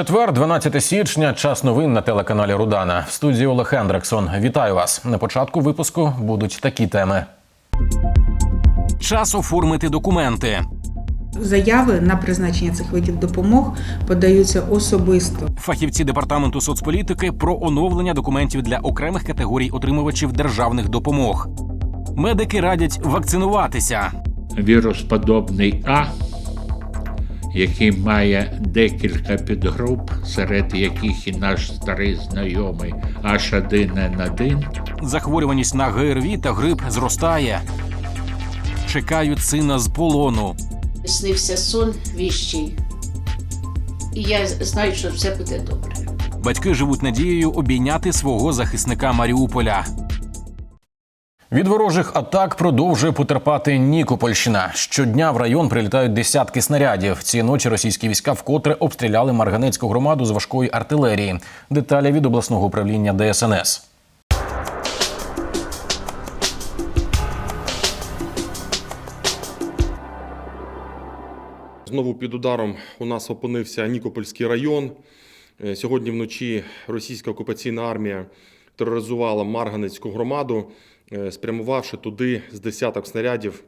Четвер, 12 січня, час новин на телеканалі Рудана. В студії Олег Хендриксон. Вітаю вас. На початку випуску будуть такі теми. Час оформити документи. Заяви на призначення цих видів допомог подаються особисто. Фахівці департаменту соцполітики про оновлення документів для окремих категорій отримувачів державних допомог. Медики радять вакцинуватися. вірус подобний А, який має декілька підгруп, серед яких і наш старий знайомий H1N1, Захворюваність на ГРВІ та грип зростає. Чекають сина з полону. снився сон віщий. І я знаю, що все буде добре. Батьки живуть надією обійняти свого захисника Маріуполя. Від ворожих атак продовжує потерпати Нікопольщина. Щодня в район прилітають десятки снарядів. Цієї ночі російські війська вкотре обстріляли Марганецьку громаду з важкої артилерії. Деталі від обласного управління ДСНС. Знову під ударом у нас опинився Нікопольський район. Е, Сьогодні вночі російська окупаційна армія тероризувала Марганецьку громаду, спрямувавши туди з десяток снарядів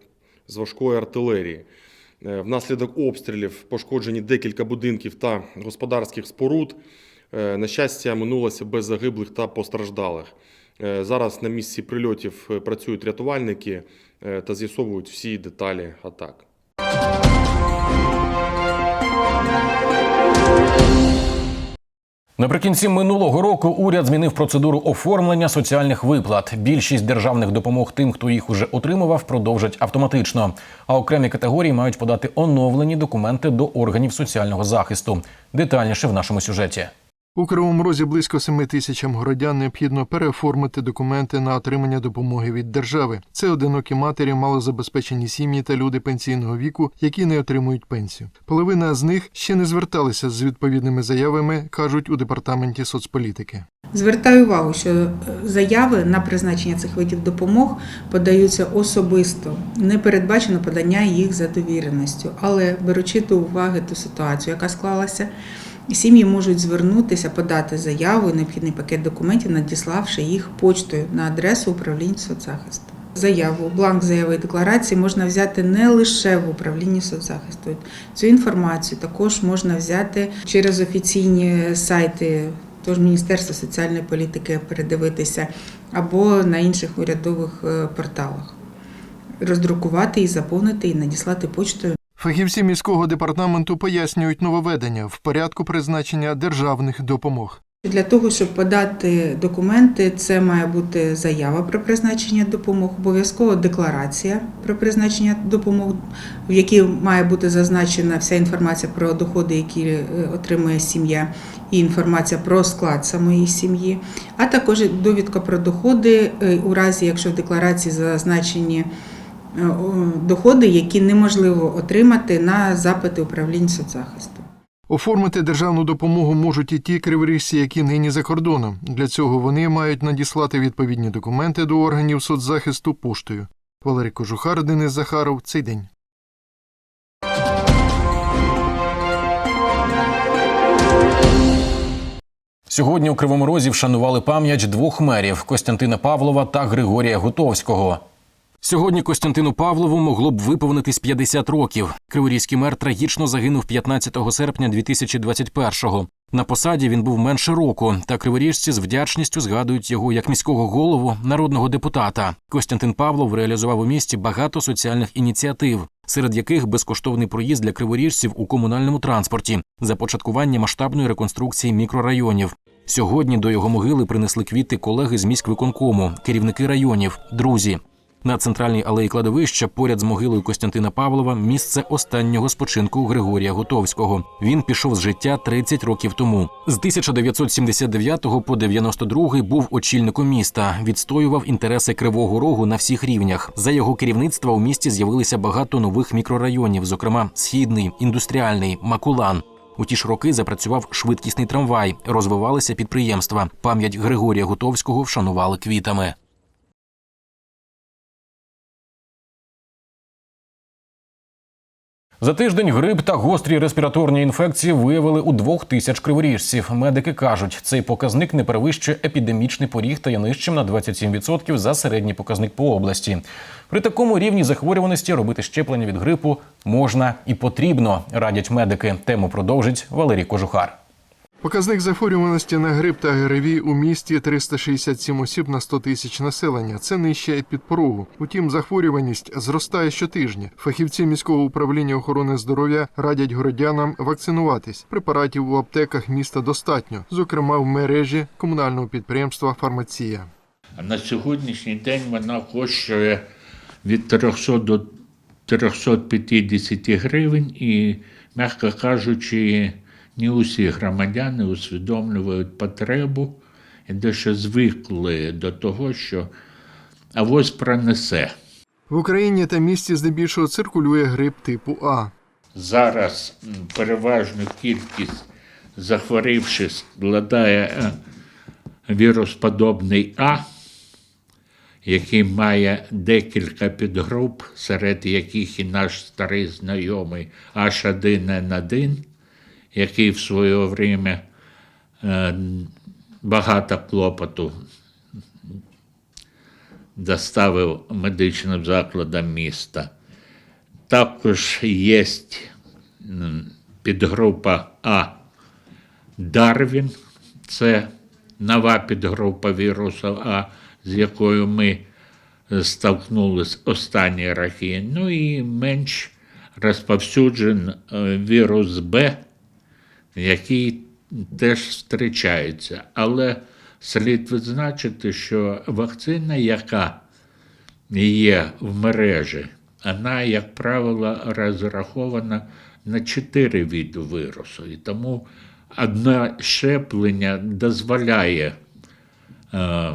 з важкої артилерії. Е, Внаслідок обстрілів пошкоджені декілька будинків та господарських споруд. Е, На щастя, минулося без загиблих та постраждалих. Е, Зараз на місці прильотів е, працюють рятувальники е, та з'ясовують всі деталі атак. Наприкінці минулого року уряд змінив процедуру оформлення соціальних виплат. Більшість державних допомог тим, хто їх уже отримував, продовжать автоматично. А окремі категорії мають подати оновлені документи до органів соціального захисту. Детальніше в нашому сюжеті. У Кривому Розі близько 7 тисячам городян необхідно переоформити документи на отримання допомоги від держави. Це одинокі матері, малозабезпечені сім'ї та люди пенсійного віку, які не отримують пенсію. Половина з них ще не зверталися з відповідними заявами, кажуть у департаменті соцполітики. Звертаю увагу, що е, заяви на призначення цих видів допомог подаються особисто. Не передбачено подання їх за довіреністю, але беручи до уваги ту ситуацію, яка склалася. Сім'ї можуть звернутися, подати заяву і необхідний пакет документів, надіславши їх почтою на адресу управління соцзахисту. Заяву, бланк заяви і декларації можна взяти не лише в управлінні соцзахисту. Цю інформацію також можна взяти через офіційні сайти тож Міністерства соціальної політики передивитися або на інших урядових е, порталах, роздрукувати і заповнити і надіслати почтою. Фахівці міського департаменту пояснюють нововведення в порядку призначення державних допомог. Для того, щоб подати документи, це має бути заява про призначення допомог, обов'язково декларація про призначення допомог, в якій має бути зазначена вся інформація про доходи, які е, отримує сім'я, і інформація про склад самої сім'ї, а також довідка про доходи е, у разі, якщо в декларації зазначені доходи, які неможливо отримати на запити управління соцзахисту. Оформити державну допомогу можуть і ті криворіжці, які нині за кордоном. Для цього вони мають надіслати відповідні документи до органів соцзахисту поштою. Валерій Кожухар, Денис Захаров. Цей день. Сьогодні у Кривому Розі вшанували пам'ять двох мерів Костянтина Павлова та Григорія Гутовського. Сьогодні Костянтину Павлову могло б виповнитись 50 років. Криворізький мер трагічно загинув 15 серпня 2021-го. На посаді він був менше року, та криворіжці з вдячністю згадують його як міського голову, народного депутата. Костянтин Павлов реалізував у місті багато соціальних ініціатив, серед яких безкоштовний проїзд для криворіжців у комунальному транспорті, започаткування масштабної реконструкції мікрорайонів. Сьогодні до його могили принесли квіти колеги з міськвиконкому, керівники районів, друзі. На центральній алеї кладовища поряд з могилою Костянтина Павлова місце останнього спочинку Григорія Готовського. Він пішов з життя 30 років тому. З 1979 по 92 був очільником міста, відстоював інтереси Кривого Рогу на всіх рівнях. За його керівництва у місті з'явилися багато нових мікрорайонів, зокрема східний, індустріальний, Макулан. У ті ж роки запрацював швидкісний трамвай, розвивалися підприємства. Пам'ять Григорія Готовського вшанували квітами. За тиждень грип та гострі респіраторні інфекції виявили у двох тисяч криворіжців. Медики кажуть, цей показник не перевищує епідемічний поріг та є нижчим на 27% за середній показник по області. При такому рівні захворюваності робити щеплення від грипу можна і потрібно, радять медики. Тему продовжить Валерій Кожухар. Показник захворюваності на грип та ГРВІ у місті 367 осіб на 100 тисяч населення. Це нижче підпорогу. Утім, захворюваність зростає щотижня. Фахівці міського управління охорони здоров'я радять городянам вакцинуватись. Препаратів у аптеках міста достатньо, зокрема в мережі комунального підприємства Фармація. На сьогоднішній день вона коштує від 300 до 350 гривень, і, м'яко кажучи, не усі громадяни усвідомлюють потребу і дещо звикли до того, що авось пронесе. В Україні та місті здебільшого циркулює грип типу А. Зараз переважну кількість захворівших складає е, вірусподобний А, який має декілька підгруп, серед яких і наш старий знайомий H1N1, який в своє время е, багато клопоту доставив медичним закладам міста. Також є підгрупа А Дарвін, це нова підгрупа вірусу А, з якою ми столкнулись останні роки. Ну і менш розповсюджен е, вірус Б, який теж зустрічається. Але слід відзначити, що вакцина, яка є в мережі, вона, як правило, розрахована на чотири види вірусу. І тому одне щеплення дозволяє е,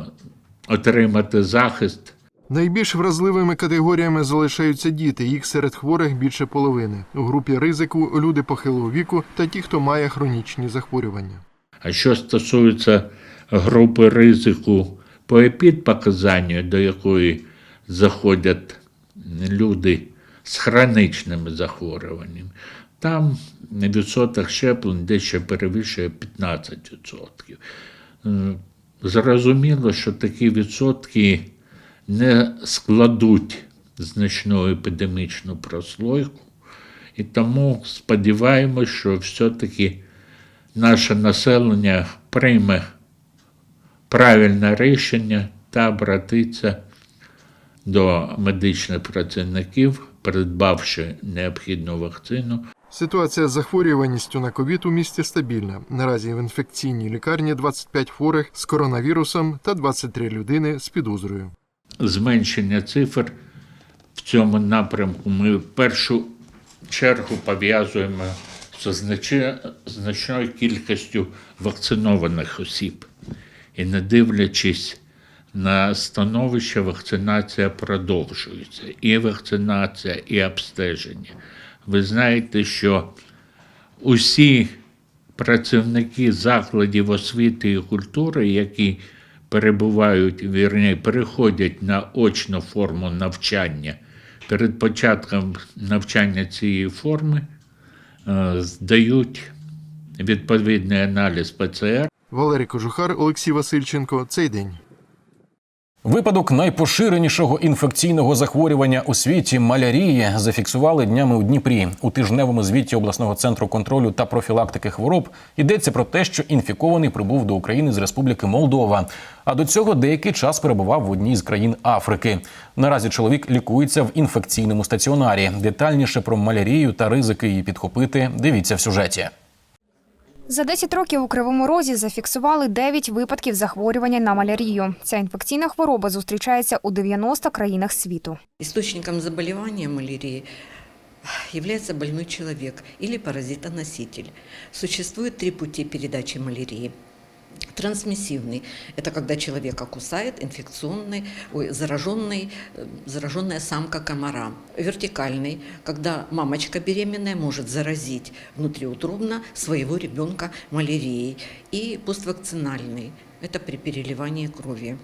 отримати захист Найбільш вразливими категоріями залишаються діти. Їх серед хворих більше половини. У групі ризику люди похилого віку та ті, хто має хронічні захворювання. А що стосується групи ризику по епідпоказанню, до якої заходять люди з хронічними захворюваннями, там відсоток щеплень дещо перевищує 15%. Е, Зрозуміло, що такі відсотки не складуть значну епідемічну прослойку, і тому сподіваємось, що все-таки наше населення прийме правильне рішення та обратиться до медичних працівників, придбавши необхідну вакцину. Ситуація з захворюваністю на ковід у місті стабільна. Наразі в інфекційній лікарні 25 хворих з коронавірусом та 23 людини з підозрою. Зменшення цифр в цьому напрямку ми в першу чергу пов'язуємо з значною кількістю вакцинованих осіб. І не дивлячись на становище, вакцинація продовжується. І вакцинація, і обстеження. Ви знаєте, що усі працівники закладів освіти і культури, які перебувають, вірні, переходять на очну форму навчання. Перед початком навчання цієї форми е, здають відповідний аналіз ПЦР. Валерій Кожухар, Олексій Васильченко. Цей день. Випадок найпоширенішого інфекційного захворювання у світі малярії зафіксували днями у Дніпрі. У тижневому звіті обласного центру контролю та профілактики хвороб йдеться про те, що інфікований прибув до України з Республіки Молдова. А до цього деякий час перебував в одній з країн Африки. Наразі чоловік лікується в інфекційному стаціонарі. Детальніше про малярію та ризики її підхопити. Дивіться в сюжеті. За 10 років у Кривому Розі зафіксували 9 випадків захворювання на малярію. Ця інфекційна хвороба зустрічається у 90 країнах світу. Істочником заболівання малярії является больной человек или паразитоноситель. Существует три пути передачи малярии. Трансмиссивный – это когда человека кусает инфекционный, ой, зараженный, э, зараженная самка комара. Вертикальный – когда мамочка беременная может заразить внутриутробно своего ребенка малярией. И поствакцинальный – это при переливании крови.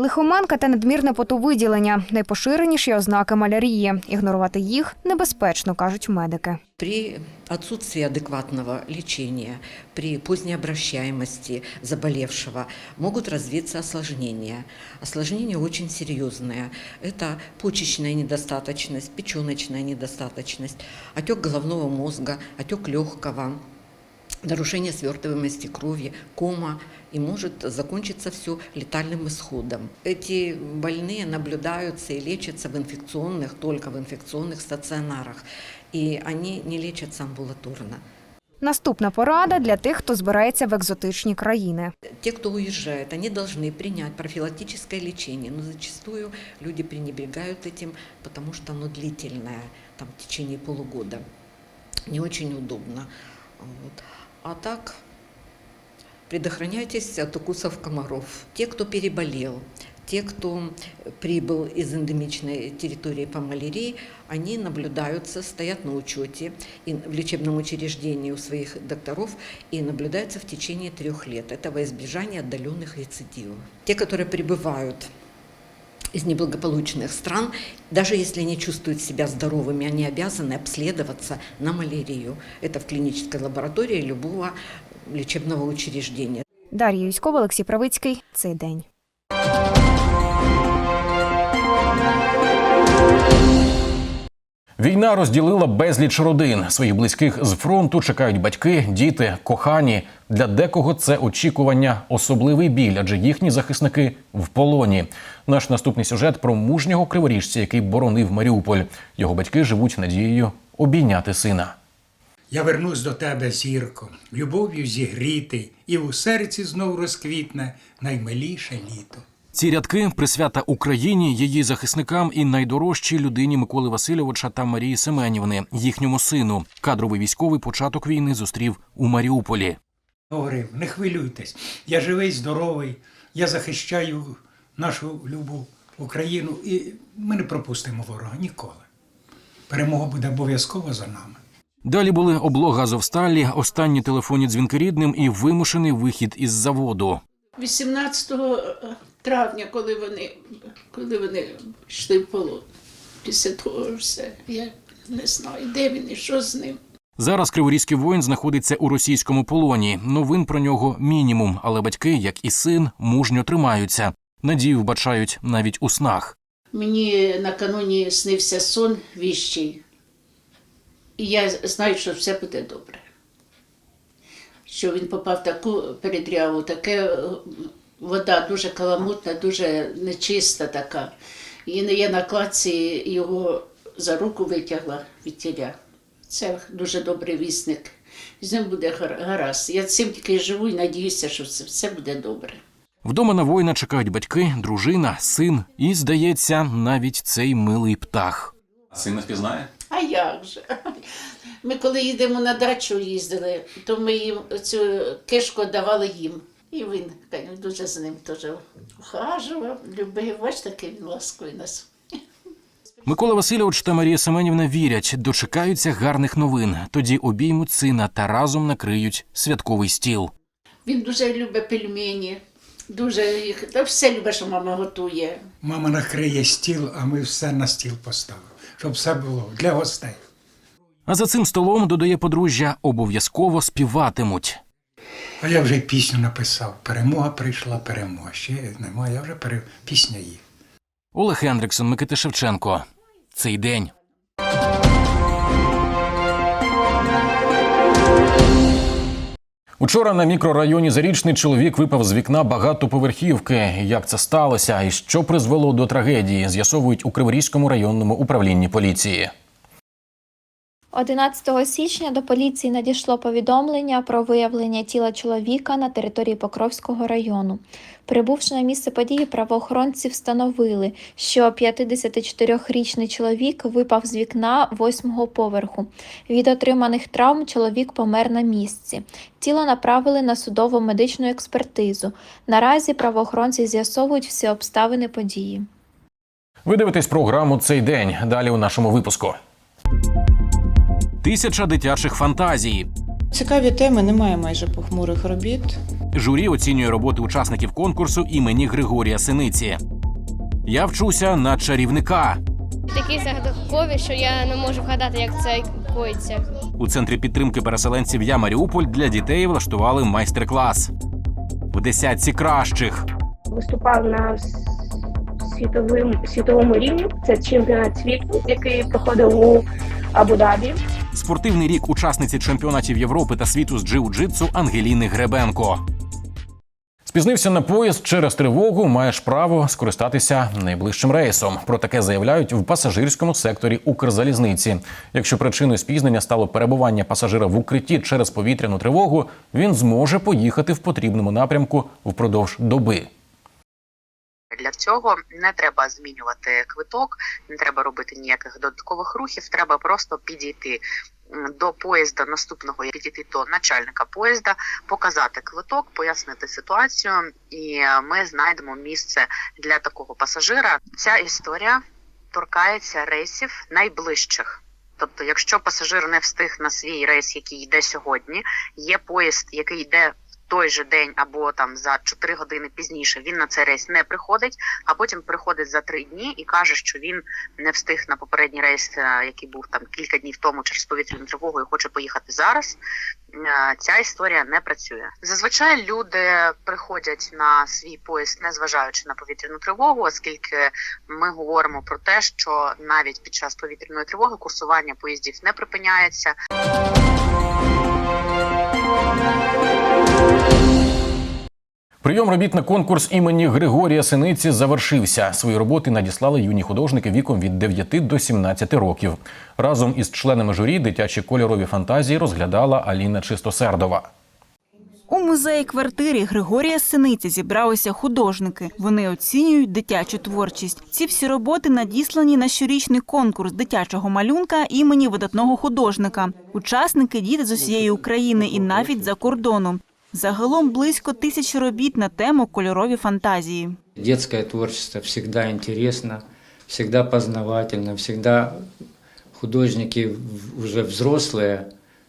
Лихоманка та надмірне потовиділення найпоширеніші ознаки малярії. Ігнорувати їх небезпечно, кажуть медики. При отсутствии адекватного лечения, при поздней обращаемости заболевшего могут развиться осложнения. Осложнения очень серьезные. Это почечная недостаточность, печеночная недостаточность, отек головного мозга, отек легкого, нарушение свертываемости крови, кома, и может закончиться все летальным исходом. Эти больные наблюдаются и лечатся в инфекционных, только в инфекционных стационарах, и они не лечатся амбулаторно. Наступна порада для тих, хто збирається в екзотичні країни. Те, кто уезжает, они должны принять профилактическое лечение, но зачастую люди пренебрегают этим, потому что оно длительное, там, в течение полугода. Не очень удобно. Вот. А так, предохраняйтесь от укусов комаров. Те, кто переболел, те, кто прибыл из эндемичной территории по малярии, они наблюдаются, стоят на учете и в лечебном учреждении у своих докторов и наблюдаются в течение трех лет. Это во избежание отдаленных рецидивов. Те, которые прибывают из неблагополучных стран, даже если они чувствуют себя здоровыми, они обязаны обследоваться на малярию. Это в клинической лаборатории любого лечебного учреждения. Дар'я Юськова, Олексій Правицький. Цей день. Війна розділила безліч родин. Своїх близьких з фронту чекають батьки, діти, кохані. Для декого це очікування, особливий біль, адже їхні захисники в полоні. Наш наступний сюжет про мужнього криворіжця, який боронив Маріуполь. Його батьки живуть надією обійняти сина. Я вернусь до тебе, зірко, любов'ю зігрітий, і у серці знов розквітне наймиліше літо. Ці рядки присвята Україні, її захисникам і найдорожчій людині Миколи Васильовича та Марії Семенівни, їхньому сину. Кадровий військовий початок війни зустрів у Маріуполі. Говорив, не хвилюйтесь, я живий, здоровий, я захищаю нашу любу Україну, і ми не пропустимо ворога ніколи. Перемога буде обов'язково за нами. Далі були облога Азовсталі, останні телефонні дзвінки рідним і вимушений вихід із заводу. 18 травня, коли вони, коли вони йшли в полон. Після того все, я не знаю, де він і що з ним. Зараз криворізький воїн знаходиться у російському полоні. Новин про нього мінімум, але батьки, як і син, мужньо тримаються. Надію вбачають навіть у снах. Мені накануні снився сон віщий. І я знаю, що все буде добре. Що він попав в таку передряву, таке вода дуже каламутна, дуже нечиста така. І я на кладці його за руку витягла від тіля. Це дуже добрий вісник. З ним буде гар- гаразд. Я цим тільки живу і надіюся, що це все буде добре. Вдома на воїна чекають батьки, дружина, син і, здається, навіть цей милий птах. Син не впізнає? А як же? Ми коли їдемо на дачу їздили, то ми їм цю кишку давали їм. І він дуже з ним теж ухажував, любив. Бачите, такий він ласковий нас. Микола Васильович та Марія Семенівна вірять, дочекаються гарних новин. Тоді обіймуть сина та разом накриють святковий стіл. Він дуже любить пельмені, дуже їх, та все любить, що мама готує. Мама накриє стіл, а ми все на стіл поставимо, щоб все було для гостей. А за цим столом, додає подружжя, обов'язково співатимуть. А я вже й пісню написав. Перемога прийшла, перемога. Ще немає, я вже пере... пісня є. Олег Хендриксон, Микита Шевченко. Цей день. Учора на мікрорайоні Зарічний чоловік випав з вікна багатоповерхівки. Як це сталося і що призвело до трагедії, з'ясовують у Криворізькому районному управлінні поліції. 11 січня до поліції надійшло повідомлення про виявлення тіла чоловіка на території Покровського району. Прибувши на місце події, правоохоронці встановили, що 54-річний чоловік випав з вікна восьмого поверху. Від отриманих травм чоловік помер на місці. Тіло направили на судово медичну експертизу. Наразі правоохоронці з'ясовують всі обставини події. Ви дивитесь програму цей день. Далі у нашому випуску. Тисяча дитячих фантазій. Цікаві теми, немає майже похмурих робіт. Журі оцінює роботи учасників конкурсу імені Григорія Синиці. Я вчуся на чарівника. Такі загадкові, що я не можу вгадати, як це коїться. У центрі підтримки переселенців Я Маріуполь для дітей влаштували майстер-клас в десятці кращих. Виступав на світовим світовому рівні. Це чемпіонат світу, який проходив у Абу-Дабі. Спортивний рік учасниці чемпіонатів Європи та світу з джиу-джитсу Ангеліни Гребенко. Спізнився на поїзд через тривогу. Маєш право скористатися найближчим рейсом. Про таке заявляють в пасажирському секторі Укрзалізниці. Якщо причиною спізнення стало перебування пасажира в укритті через повітряну тривогу, він зможе поїхати в потрібному напрямку впродовж доби. Для цього не треба змінювати квиток, не треба робити ніяких додаткових рухів. Треба просто підійти до поїзда наступного, підійти до начальника поїзда, показати квиток, пояснити ситуацію, і ми знайдемо місце для такого пасажира. Ця історія торкається рейсів найближчих. Тобто, якщо пасажир не встиг на свій рейс, який йде сьогодні, є поїзд, який йде той же день або там за 4 години пізніше, він на цей рейс не приходить, а потім приходить за 3 дні і каже, що він не встиг на попередній рейс, е, який був там кілька днів тому через повітряну тривогу, і хоче поїхати зараз. Е, Ця історія не працює. Зазвичай люди приходять на свій поїзд, незважаючи на повітряну тривогу, оскільки ми говоримо про те, що навіть під час повітряної тривоги курсування поїздів не припиняється. Прийом робіт на конкурс імені Григорія Синиці завершився. Свої роботи надіслали юні художники віком від 9 до 17 років. Разом із членами журі дитячі кольорові фантазії розглядала Аліна Чистосердова. У музеї квартирі Григорія Синиці зібралися художники. Вони оцінюють дитячу творчість. Ці всі роботи надіслані на щорічний конкурс дитячого малюнка імені видатного художника. Учасники діти з усієї України і навіть за кордоном. Загалом близько тисячі робіт на тему кольорові фантазії. Детское творчество завжди цікаво, завжди познавательно, завжди художники вже взрослі,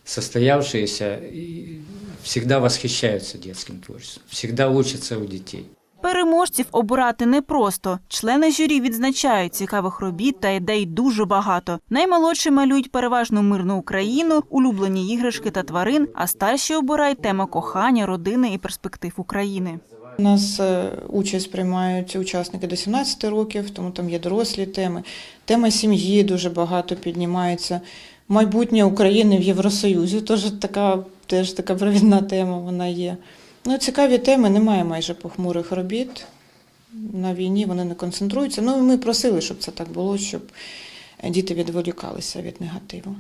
состоявшиеся, и всегда восхищаются детским творчеством, всегда учатся у детей. Переможців обирати непросто. Члени журі відзначають цікавих робіт та ідей дуже багато. Наймолодші малюють переважно мирну Україну, улюблені іграшки та тварин, а старші обирають теми кохання, родини і перспектив України. У нас е, участь приймають учасники до 17 років, тому там є дорослі теми. Тема сім'ї дуже багато піднімається. Майбутнє України в Євросоюзі теж така, теж така провідна тема вона є. Ну, цікаві теми, немає майже похмурих робіт. На війні вони не концентруються. Ну, ми просили, щоб це так було, щоб діти відволікалися від негативу.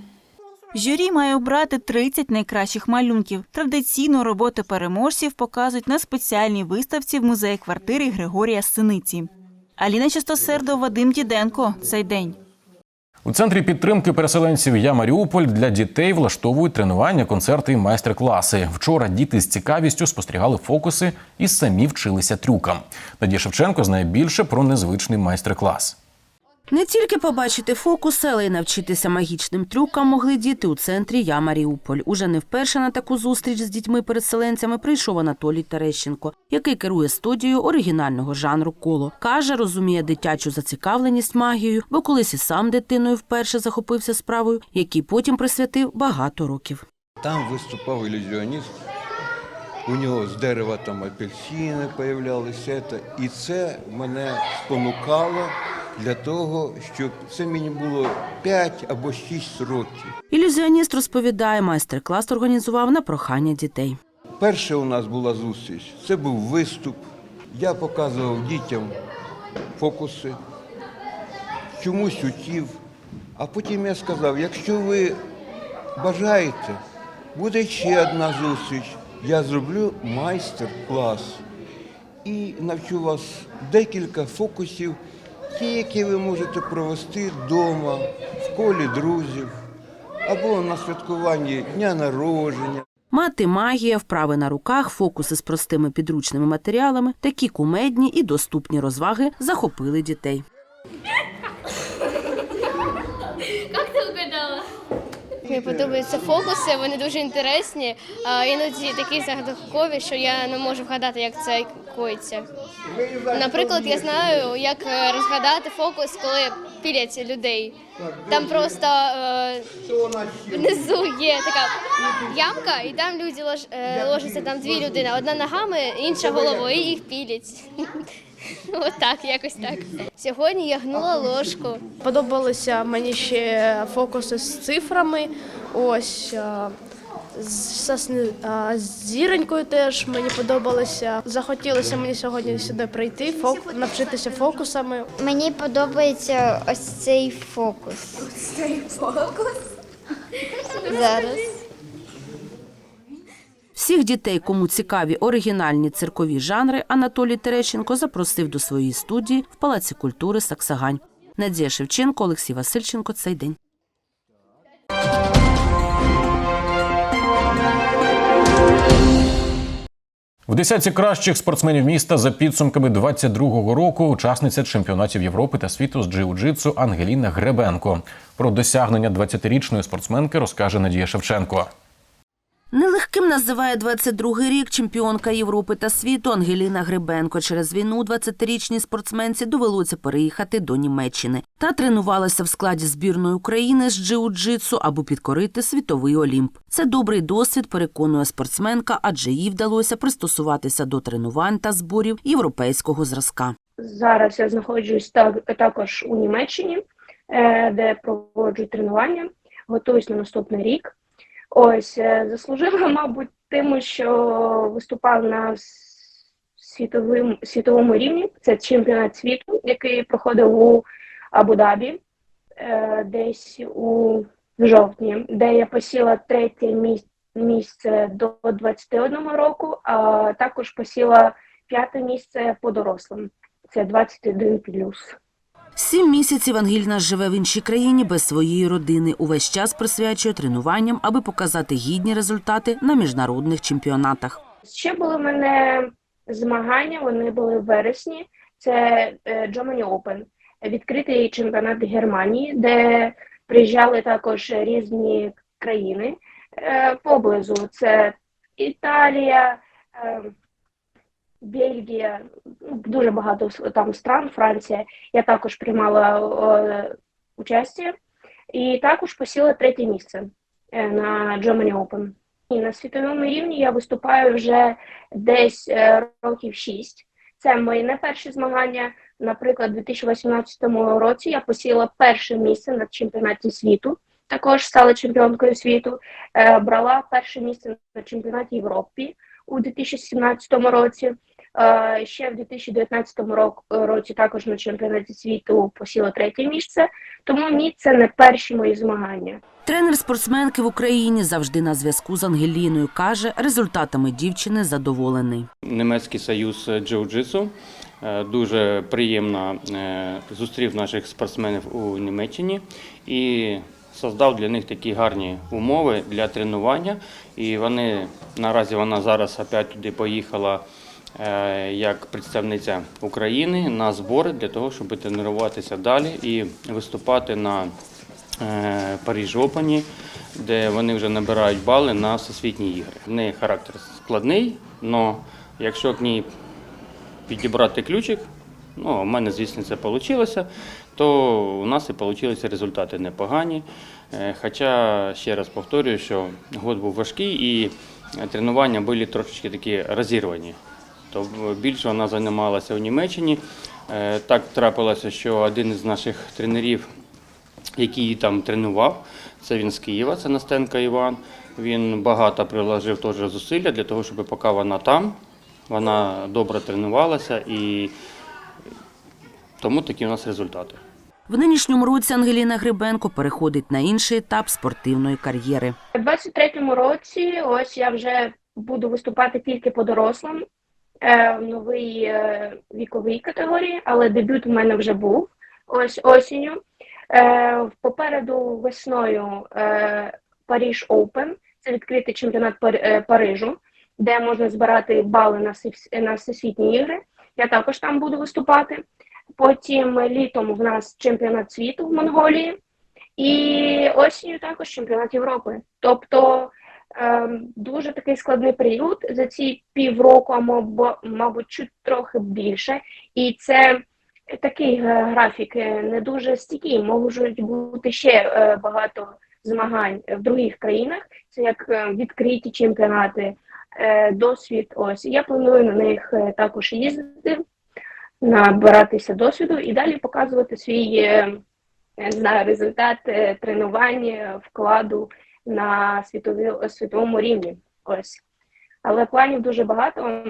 Журі має обрати 30 найкращих малюнків. Традиційно роботи переможців показують на спеціальній виставці в музеї квартири Григорія Синиці. Аліна Чистосердо, Вадим Діденко. Цей день. У центрі підтримки переселенців Я Маріуполь для дітей влаштовують тренування, концерти і майстер-класи. Вчора діти з цікавістю спостерігали фокуси і самі вчилися трюкам. Надія Шевченко знає більше про незвичний майстер-клас. Не тільки побачити фокуси, але й навчитися магічним трюкам могли діти у центрі Я Маріуполь. Уже не вперше на таку зустріч з дітьми-переселенцями прийшов Анатолій Терещенко, який керує студією оригінального жанру коло. Каже, розуміє дитячу зацікавленість магією, бо колись і сам дитиною вперше захопився справою, якій потім присвятив багато років. Там виступав ілюзіоніст. У нього з дерева там апельсини появлялися. І це мене спонукало для того, щоб це мені було 5 або 6 років. Ілюзіоніст розповідає, майстер-клас організував на прохання дітей. Перша у нас була зустріч, це був виступ. Я показував дітям фокуси, чомусь утів. А потім я сказав, якщо ви бажаєте, буде ще одна зустріч. Я зроблю майстер-клас і навчу вас декілька фокусів, ті, які ви можете провести вдома, в колі друзів або на святкуванні дня народження. Мати магія, вправи на руках, фокуси з простими підручними матеріалами, такі кумедні і доступні розваги захопили дітей. Мені подобаються фокуси, вони дуже інтересні, а іноді такі загадкові, що я не можу вгадати, як це коїться. Наприклад, я знаю, як е, розгадати фокус, коли пілять людей. Там просто е, внизу є така ямка, і там люди лож, е, ложаться там дві людини, одна ногами, інша головою, і їх пілять. Отак, якось так. Сьогодні я гнула ложку. Подобалися мені ще фокуси з цифрами. Ось а, з, з зіронькою теж мені подобалося. Захотілося мені сьогодні сюди прийти, фок, навчитися фокусами. Мені подобається ось цей фокус. Ось Цей фокус? Зараз. Всіх дітей, кому цікаві оригінальні циркові жанри, Анатолій Терещенко запросив до своєї студії в Палаці культури Саксагань. Надія Шевченко, Олексій Васильченко. Цей день. В десятці кращих спортсменів міста за підсумками 22-го року учасниця чемпіонатів Європи та світу з джиу-джитсу Ангеліна Гребенко. Про досягнення 20-річної спортсменки розкаже Надія Шевченко. Нелегким називає 22-й рік чемпіонка Європи та світу Ангеліна Гребенко. Через війну 20-річній спортсменці довелося переїхати до Німеччини та тренувалася в складі збірної України з джиу-джитсу, аби підкорити світовий Олімп. Це добрий досвід, переконує спортсменка, адже їй вдалося пристосуватися до тренувань та зборів європейського зразка. Зараз я знаходжусь так, також у Німеччині, е, де проводжу тренування, готуюсь на наступний рік. Ось е, заслужила, мабуть, тим, що виступав на світовим, світовому рівні. Це чемпіонат світу, який проходив у Абу-Дабі е, десь у жовтні, де я посіла третє міс- місце до 21 року, а також посіла п'яте місце по дорослим. Це 21 плюс. Сім місяців Ангеліна живе в іншій країні без своєї родини. Увесь час присвячує тренуванням, аби показати гідні результати на міжнародних чемпіонатах. Ще були в мене змагання, вони були в вересні. Це е, Germany Open, відкритий чемпіонат Германії, де приїжджали також різні країни е, поблизу. Це Італія, е, Бельгія, дуже багато там стран, Франція. Я також приймала е, участь і також посіла третє місце е, на Germany Open. І на світовому рівні я виступаю вже десь е, років шість. Це мої не перші змагання. Наприклад, у 2018 році я посіла перше місце на чемпіонаті світу. Також стала чемпіонкою світу. Е, брала перше місце на чемпіонаті Європи у 2017 році. Е, ще в 2019 рок- році також на чемпіонаті світу посіла третє місце. Тому ні, це не перші мої змагання. Тренер спортсменки в Україні завжди на зв'язку з Ангеліною каже, результатами дівчини задоволений. Німецький союз джиу-джитсу. Е, Дуже приємно е, зустрів наших спортсменів у Німеччині і создав для них такі гарні умови для тренування. І вони наразі вона зараз опять туди поїхала як представниця України на збори для того, щоб тренуватися далі і виступати на е, Париж Опені, де вони вже набирають бали на всесвітні ігри. В неї характер складний, але якщо к ній підібрати ключик, ну, у мене, звісно, це вийшло, то у нас і вийшли результати непогані. Е, Хоча, ще раз повторюю, що год був важкий і тренування були трошечки такі розірвані. То більше вона займалася у Німеччині. Е, Так трапилося, що один із наших тренерів, який її там тренував, це він з Києва, це Настенко Іван. Він багато приложив теж зусилля для того, щоб поки вона там, вона добре тренувалася і тому такі у нас результати. В нинішньому році Ангеліна Грибенко переходить на інший етап спортивної кар'єри. У 23-му році ось я вже буду виступати тільки по дорослим в новій е, віковій категорії, але дебют у мене вже був ось осінню. Е, попереду весною е, Париж Open, це відкритий чемпіонат е, Парижу, де можна збирати бали на, на всесвітні ігри. Я також там буду виступати. Потім літом в нас чемпіонат світу в Монголії. І осінню також чемпіонат Європи. Тобто дуже такий складний період за ці півроку, або, мабуть, чуть трохи більше. І це такий графік е, не дуже стійкий. Можуть бути ще е, багато змагань в других країнах. Це як е, відкриті чемпіонати, досвід. Ось я планую на них також їздити, набиратися досвіду і далі показувати свій не знаю, результат тренувань, вкладу на світові, світовому рівні. Ось. Але планів дуже багато.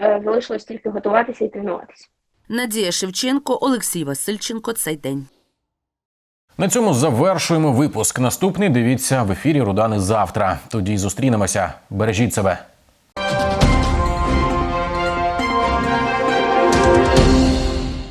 е, Залишилось тільки готуватися і тренуватися. Надія Шевченко, Олексій Васильченко. Цей день. На цьому завершуємо випуск. Наступний дивіться в ефірі Рудани завтра. Тоді зустрінемося. Бережіть себе.